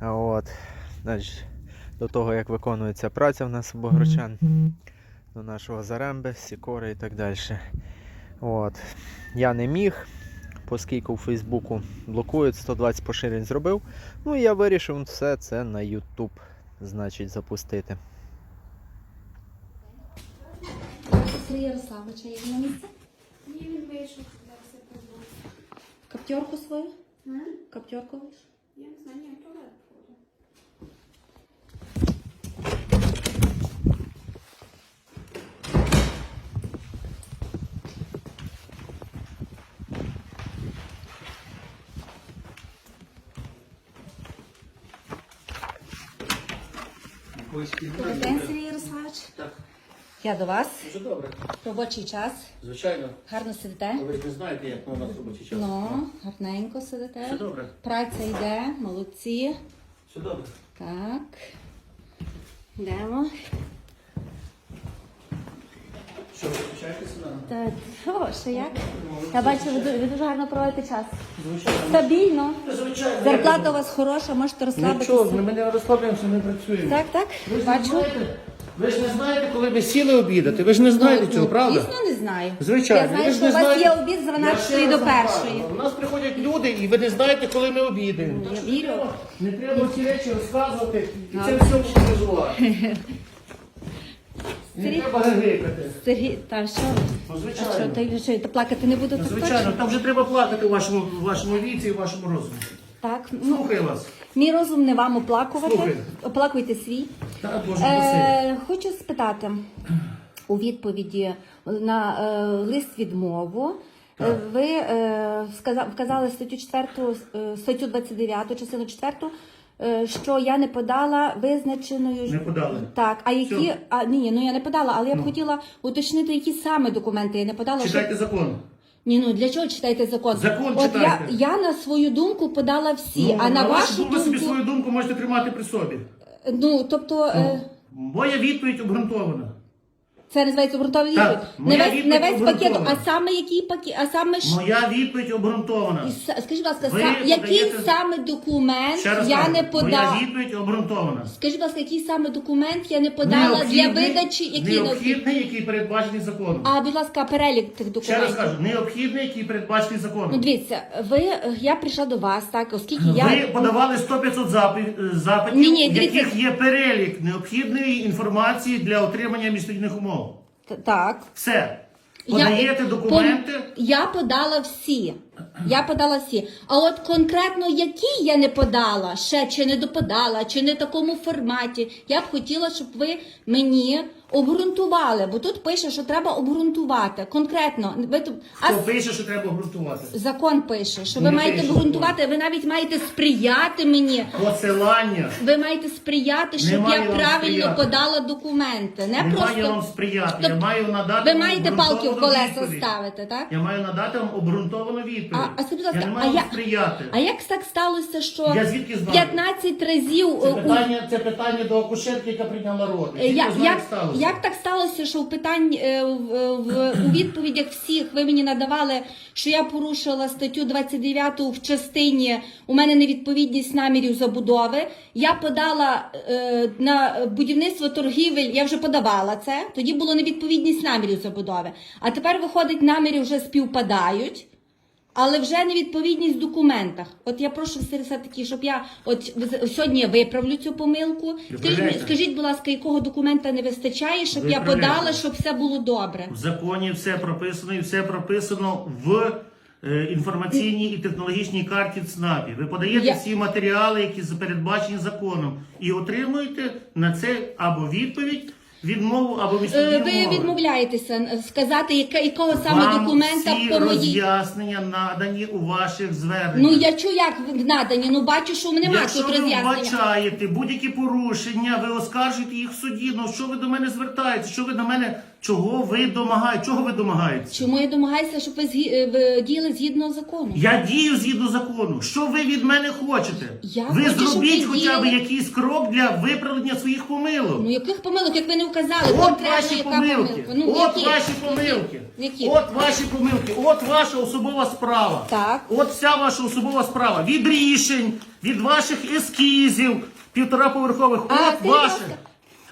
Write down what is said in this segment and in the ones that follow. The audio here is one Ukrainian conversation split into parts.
А От, значить, до того, як виконується праця в нас у Богородчан, до нашого Заремби, Сікори і так далі. От. Я не міг, оскільки у Фейсбуку блокують, 120 поширень зробив. Ну і я вирішив все це на YouTube, значить, запустити. Сергія Ярославовича є на місце? Ні, він вийшов, я прибув. Каптерку свою? Каптерку вийшов? Я не знаю, ні, туалет Добрий день, Сергій Ярославович. Так, Я до вас. дуже добре. Робочий час. Звичайно. Гарно сидите. Ви ж не знаєте, як у нас робочий час. Ну, гарненько сидите. Все добре. Праця йде, молодці. Все добре. Так. Йдемо. Що, ви включаєтеся на? Так, що, ще як? Я бачу, ви, ду- ви дуже гарно проводите час. Звичайно. Стабільно. Звичайно. Зарплата у вас хороша, можете Нічого, розслабитися. ми не розслабляємося, ми працюємо. Так, так, Ви ж не бачу. знаєте, ви ж не знаєте, коли ви сіли обідати. Ви ж не знаєте Ну, цього, ну, правда? Дійсно не знаю. Звичайно. Я знаю, ви ж що не у вас знаєте- є обід з Я 12 ще до раз вам 1. кажу, У нас приходять люди, і ви не знаєте, коли ми обідаємо. Я вірю. не треба- Не треба ці речі розказувати і це все популяризувати. Не Сергій- треба гигикати. Сергій, та що? Ну, А що, звичайно. та, що, та плакати не буду Ну, так Звичайно, точно? там вже треба плакати у вашому, у вашому віці і у вашому розумі. Так, ну, вас. мій розум не вам оплакувати. Слухаю. Оплакуйте свій. Так, Боже, спасибі. Е, хочу спитати у відповіді на е, лист відмову. Так. е, Ви е, сказа- вказали статтю 4, е, статтю 29, частину 4, е, що я не подала визначеною Не подали. Так, а які Все. а ні, ні, ну я не подала, але я б Ну. хотіла уточнити, які саме документи я не подала. Читайте Читайте закон. Ні, ну для чого читаєте закон? Закон От читайте. я, я на свою думку подала всі, Ну, а на вашу вашу думку, ви собі свою думку можете тримати при собі. ну тобто. е, Моя відповідь обґрунтована. Це називається обґрунтований Так, відповідь. Не моя весь, не відповідь весь пакет, обґрунтована. а саме який пакет, а саме ж. Моя відповідь обґрунтована. І Скажіть, будь ласка, Ви сам, який подаєте- саме документ Ще раз я кажу, не моя відповідь обґрунтована. Скажіть, будь ласка, який саме документ я не подала для Необхідний- видачі, який необхідний? необхідний, який передбачений законом. А, будь ласка, перелік тих Ще раз документів. кажу, необхідний, який передбачений Ну, законом. дивіться, ви я прийшла до вас, так, оскільки Ви я подавали 100-500 запи- запитів, Ні, ні, в дивіться. яких є перелік необхідної інформації для отримання міжнародних умов. Так. Все. Я- Подаєте документи. По, Я подала всі. Я подала всі. А от конкретно які я не подала, ще чи не доподала, чи не в такому форматі, я б хотіла, щоб ви мені обґрунтували, бо тут пише, що треба обґрунтувати. Конкретно, ви тут а Хто пише, що треба обґрунтувати? закон пише, що ви Не маєте пише обґрунтувати, ви навіть маєте сприяти мені. Посилання. Ви маєте сприяти, щоб Немає я вам правильно сприяти. подала документи. Не Не просто вам сприяти. Я Тобто маю надати ви вам маєте палки в обґрунтовану колеса відповідь. ставити, так? Я маю надати вам обґрунтовану відповідь. А, а скажіть, будь ласка, я не а маю я- вам сприяти. А як так сталося, що Я звідки знаю? 15 разів Це е, у- питання, це питання до акушерки, яка прийняла роди. Е, Звідки я- знаю, як, сталося? Як так сталося, що в питань е, в, в, у відповідях всіх ви мені надавали, що я порушила статтю 29 в частині у мене невідповідність намірів забудови. Я подала е, на будівництво торгівель, я вже подавала це. Тоді було невідповідність намірів забудови. А тепер виходить, наміри вже співпадають. Але вже невідповідність в документах. От я прошу все таки, щоб я от сьогодні я виправлю цю помилку. Скажіть, скажіть, будь ласка, якого документа не вистачає, щоб я подала, щоб все було добре. В законі все прописано і все прописано в е, інформаційній і технологічній карті ЦНАПі. Ви подаєте Я- всі матеріали, які передбачені законом, і отримуєте на це або відповідь, відмову, або Е, відповідь. Ви відмовляєтеся сказати, яка, якого саме Вам документа всі по моїй. роз'яснення надані у ваших зверненнях. Ну я чую, як надані. Ну бачу, що нема Якщо тут ви роз'яснення. вбачаєте будь-які порушення, ви оскаржуєте їх в суді. Ну що ви до мене звертаєтесь? Що ви до мене Чого ви домагаєте? Чого ви домагаєтеся? Чому я домагаюся, щоб ви, згі- е, ви діяли згідно закону? Я дію згідно закону. Що ви від мене хочете? Я ви хочу, щоб зробіть ви хоча б діяли- якийсь крок для виправлення своїх помилок. Ну яких помилок, як ви не вказали, От конкретно ваші яка помилки. помилка? Ну, От які? ваші помилки. Які? От ваші помилки. От ваша особова справа. Так. От вся ваша особова справа. Від рішень, від ваших ескізів, півтораповерхових. А, от будь ваші. ласка,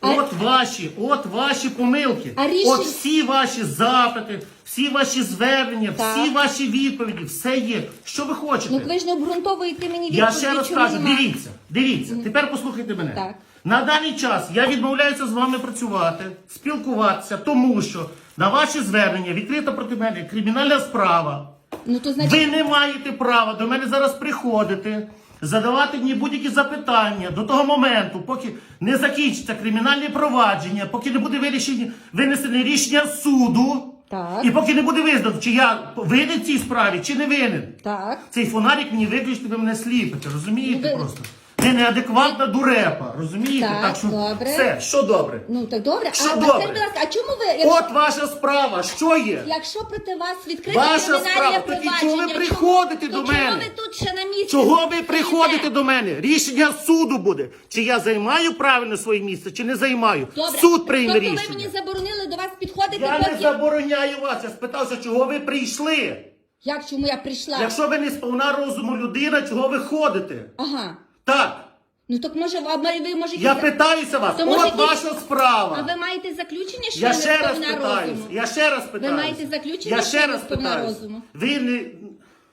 От ваші, от ваші помилки. А рішень- От всі ваші запити, всі ваші звернення, Так. всі ваші відповіді, все є. Що ви хочете? Ну ви ж не обґрунтовуєте мені Я ще раз кажу, дивіться, дивіться. Тепер послухайте мене. Так. На даний час я відмовляюся з вами працювати, спілкуватися, тому що на ваші звернення відкрита проти мене кримінальна справа. Ну то значить, Ви не маєте права до мене зараз приходити, задавати мені будь-які запитання до того моменту, поки не закінчиться кримінальне провадження, поки не буде вирішення, винесене рішення суду, Так. і поки не буде визнано, чи я винен в цій справі, чи не винен. так. Цей фонарик мені виключно ви мене сліпите, розумієте Ну, просто? Ви неадекватна дурепа, розумієте? Так, що добре. все, що добре? Ну так добре. Що а, добре? будь ласка, а чому ви, якщо, От ваша справа, що є? якщо проти вас відкрите Ваша кримінальне справа. Тоді чого ви приходите чому, до то мене? Чому ви тут ще на місці? Чого ви стоїте? приходите до мене? Рішення суду буде. Чи я займаю правильно своє місце, чи не займаю? Добре. Суд прийме тобто рішення. ви мені заборонили до вас підходити, Я не забороняю вас. Я спитався, чого ви прийшли. Як чому я прийшла? Якщо ви не сповна розуму людина, чого ви ходите? Ага. Так. Ну так може, а ви ви може Я питаюся вас, То, може, от якісь- ваша справа. А ви маєте заключення, що Я не ще раз сповна питаюсь. розуму? Я ще раз питаюсь. маєте заключення, Я що ще ви раз сповна питаюсь. розуму? Ви не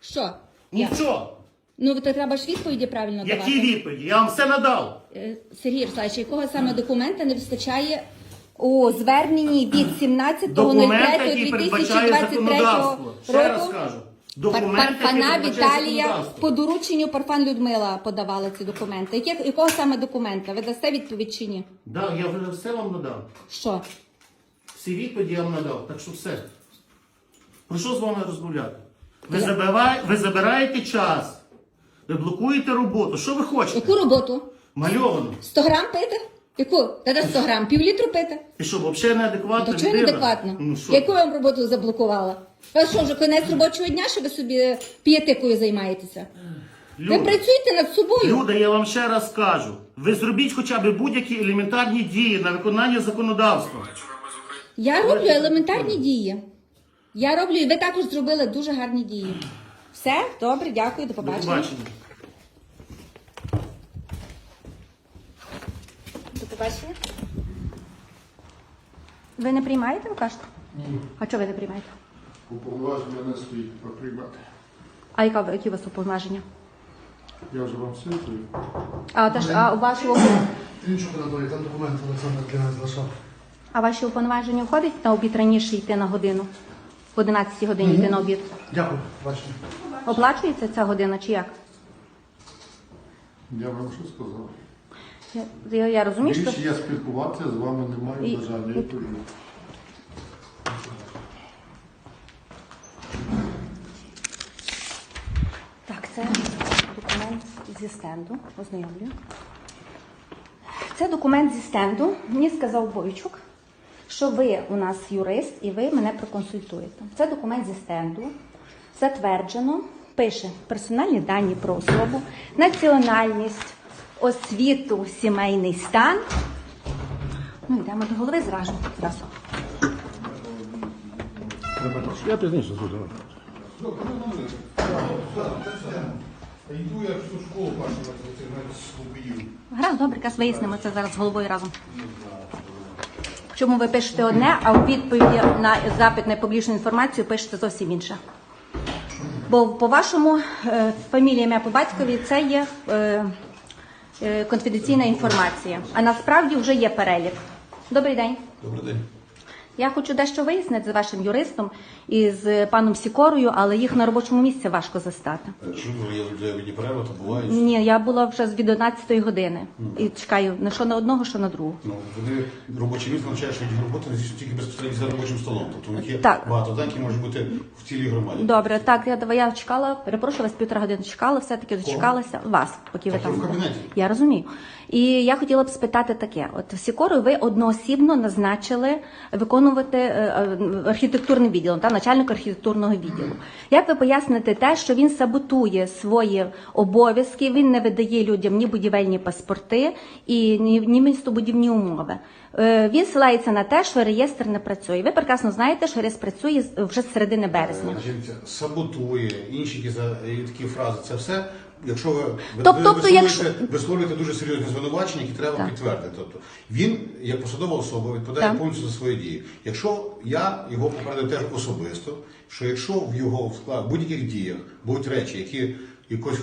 Що? Нічого. Ну то треба ж відповіді правильно Які давати. відповіді? Я вам все надав. Е, Сергій Ярославович, якого саме документа не вистачає у зверненні від 17.03.2023 Документ, який передбачає законодавство. Ще раз року? кажу. Пар- Документ, який Парфана Віталія по дорученню Парфан Людмила подавала ці документи. Яких, якого саме документа? Ви дасте відповідь чи ні? Да, я вже все вам надав. Що? Всі відповіді я вам надав. Так що все. Про що з вами розмовляти? Ви, Я- забивай, ви забираєте час. Ви блокуєте роботу. Що ви хочете? Яку роботу? Мальовано. 100 грам пити? Яку? Та де 100 грам? Пів літру пити? Ти що, взагалі неадекватна Та чого неадекватно? Ну, що? Яку я вам роботу заблокувала? Ви що, вже кінець робочого дня, що ви собі пієтикою займаєтеся? Ви Люда, працюйте над собою. Люда, я вам ще раз скажу. Ви зробіть хоча б будь-які елементарні дії на виконання законодавства. Я роблю елементарні дії. Я роблю, і ви також зробили дуже гарні дії. Все, добре, дякую, до До побачення. Побачення. Ви не приймаєте, ви кажете? Ні, А чого ви не приймаєте? уповноваження не стоїть приймати. А яка, які у вас уповноваження? Я вже вам все відповів. А, теж, а у вашого Ти нічого не надає, там документи Олександр для нас залишав. а ваші уповноваження входить на обід раніше йти на годину? В 11 годині йти на обід. Дякую, бачення. Оплачується ця година чи як? Я вам що сказав? Я, я, розумію, що. Більше я спілкуватися з вами не маю І- бажання і- Так, це документ зі стенду. Ознайомлюю. Це документ зі стенду. Мені сказав Бойчук, що ви у нас юрист і ви мене проконсультуєте. Це документ зі стенду. Затверджено. Пише персональні дані про особу, національність, освіту, сімейний стан. Ну, йдемо до голови зразу. зразу. Я пізніше зуду. Йду я в школу бачу, слухаю. Гаразд, добре, якраз вияснимо це зараз з головою разом. Чому ви пишете одне, а у відповіді на запит на публічну інформацію пишете зовсім інше? Бо по вашому е, фамілія, ім'я по батькові це є е, конфіденційна інформація, а насправді вже є перелік. Добрий день. Добрий день. Я хочу дещо вияснити з вашим юристом і з паном Сікорою, але їх на робочому місці важко застати. Е, Що ви я для перерва, то бувають. Ні, я була вже з від 11 години і чекаю не що на одного, що на другого. Ну, вони робоче місце означає, що їх робота не тільки безпосередньо за робочим столом. Тобто у них є Так. багато дань, які можуть бути в цілій громаді. Добре, так я давай я чекала, перепрошую вас півтора години чекала, все таки дочекалася вас, поки ви Так, там в були. кабінеті. Я розумію. І я хотіла б спитати таке: от Сікору ви одноосібно назначили виконувати е, е, архітектурним відділом та начальник архітектурного відділу. Як ви поясните те, що він саботує свої обов'язки, він не видає людям ні будівельні паспорти і ні, ні містобудівні умови? Е, Він силається на те, що реєстр не працює. Ви прекрасно знаєте, що реєстр працює вже з середини березня. Значить, саботує, інші такі фрази, це все. Якщо ви, ви, Тоб- ви тобто, якщо- висловлюєте дуже серйозні звинувачення, які треба Так. підтвердити. Тобто він, як посадова особа, відповідає Так. повністю за свої дії. Якщо я його попередив теж особисто, що якщо в його в будь-яких діях будуть речі, які якось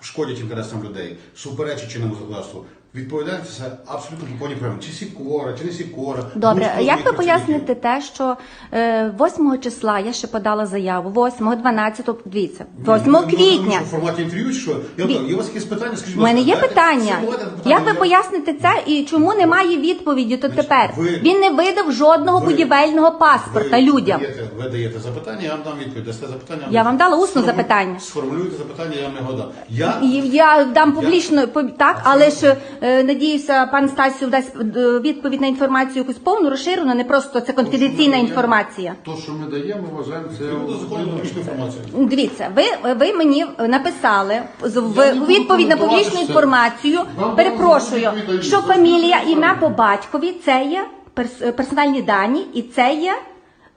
шкодять інтересам людей, суперечать чинному законодавству, відповідальність це абсолютно по повній правильно. Чи сікора, чи не сікора. Добре, будь-хто як ви поясните те, що е, 8 числа я ще подала заяву, 8, 12, дивіться, 8 Ви- ви- ви- квітня. В форматі інтерв'ю, що? Я кажу, є у вас якісь питання? Скажіть, У мене є питання. Як ви поясните це і чому немає відповіді то тепер? ви- Він не видав жодного ви- будівельного паспорта ви людям. Даєте, ви даєте запитання, я вам дам відповідь. Дасте запитання. Я вам дала усне Сформу- запитання. Сформулюйте запитання, я вам його дам. Я, І Я дам публічно по- так, але ж е, надіюся, пан Стасів дасть е, відповідь на інформацію якусь повну, розширену, не просто це конфіденційна інформація. То, що ми даємо, вважаємо, це інформацію. Дивіться, ви, ви мені написали з- в відповідь на публічну інформацію. Вам Перепрошую, що фамілія, ім'я по батькові це є персональні дані, і це є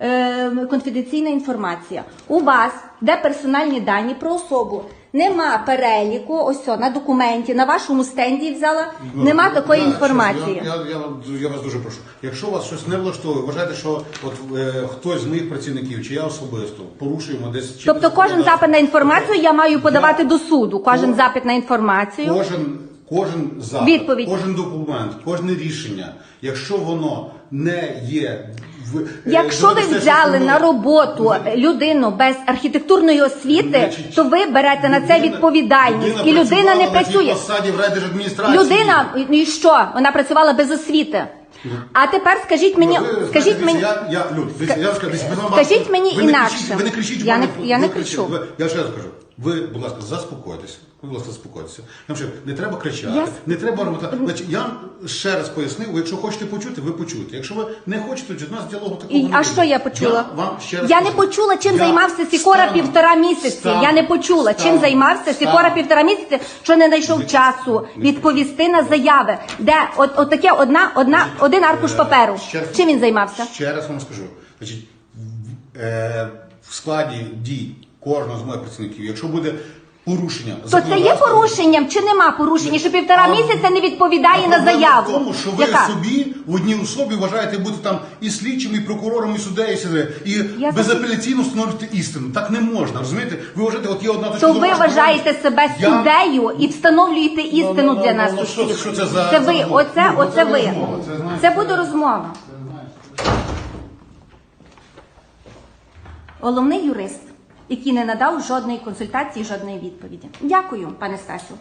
е, конфіденційна інформація. У вас, де персональні дані про особу, нема переліку. Ось о, на документі, на вашому стенді взяла. Нема такої Я- інформації. Я, я, я, я вас дуже прошу. Якщо вас щось не влаштовує, вважаєте, що от е, хтось з моїх працівників, чи я особисто порушуємо десь чи Тобто кожен запит на інформацію я маю подавати до суду. Кожен Ко- запит на інформацію. Кожен, кожен запит, Відповідь. кожен документ, кожне рішення, якщо воно не є Якщо ви взяли на роботу людину без архітектурної освіти, Значить, то ви берете на це людина- відповідальність, і людина працювала не на тій працює. посаді в райдержадміністрації. Людина ну і що? Вона працювала без освіти. А тепер скажіть мені, Ну, ви знаєте, скажіть дивіться, мені. Я, я, Люд, дивіться, я вам скажу, дивіться, Скажіть мені ви не інакше. Ви не кричіть, в Я мене, не- я ви не кричите. кричу. Ви- Я ще раз кажу. Ви, будь ласка, заспокойтеся. Ви, будь ласка, заспокойтеся. Я вам не треба кричати, Я- не треба робити. Значить, я вам ще раз пояснив, якщо хочете почути, ви почуєте. Якщо ви не хочете, то у нас діалогу такого І, не а буде. що я почула? Я вам ще раз Я не кажу. почула, чим Я займався Сікора станом- півтора місяці. станом- Я не почула, чим станом- займався Сікора станом- півтора місяці, що не знайшов часу відповісти на заяви. Де от, от таке одна, одна, один аркуш паперу. Е, Ще раз- Чим він займався? Ще раз вам скажу. Значить, в, е, в складі дій кожного з моїх працівників, якщо буде порушення То це є законодавства, порушенням чи нема порушення, що півтора А- місяця не відповідає на проблема заяву? в тому, що ви Яка? собі в одній особі вважаєте бути там і слідчим, і прокурором, і суддею, і і Я безапеляційно встановлювати істину. Так не можна, розумієте? Ви вважаєте, от є одна точка То зору, ви що вважаєте себе Я- суддею і встановлюєте істину ну, для ну, нас ну, що- усіх. що це за- Це за ви, розмова? оце, Ну, оце це ви. розмова, це знаєте. Це буде розмова. Головний юрист, який не надав жодної консультації, жодної відповіді. Дякую, пане Стасю.